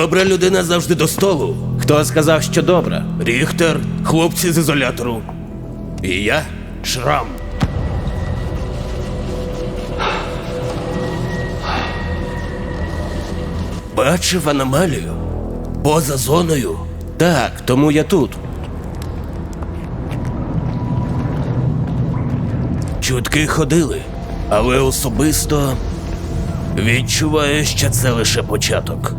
Добра людина завжди до столу. Хто сказав, що добре? Ріхтер, хлопці з ізолятору. І я шрам. Бачив аномалію. Поза зоною. Так, тому я тут. Чутки ходили, але особисто відчуваю, що це лише початок.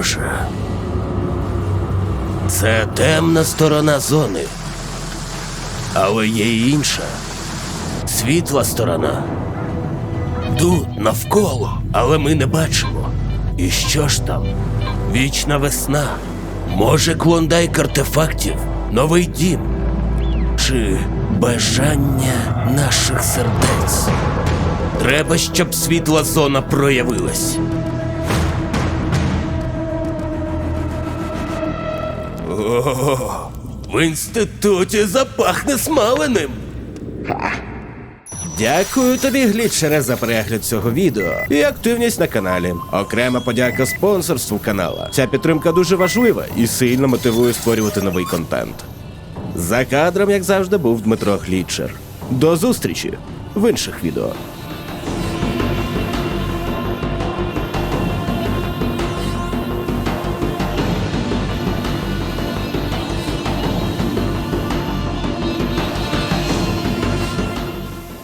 Боже. Це темна сторона зони. Але є й інша. Світла сторона. Тут навколо, але ми не бачимо. І що ж там? Вічна весна. Може, клондайк артефактів, новий дім. Чи бажання наших сердець? Треба, щоб світла зона проявилась. О, в інституті запахне смаленим. Дякую тобі, глітчере, за перегляд цього відео і активність на каналі. Окрема подяка спонсорству канала. Ця підтримка дуже важлива і сильно мотивує створювати новий контент. За кадром, як завжди, був Дмитро Глітчер. До зустрічі в інших відео.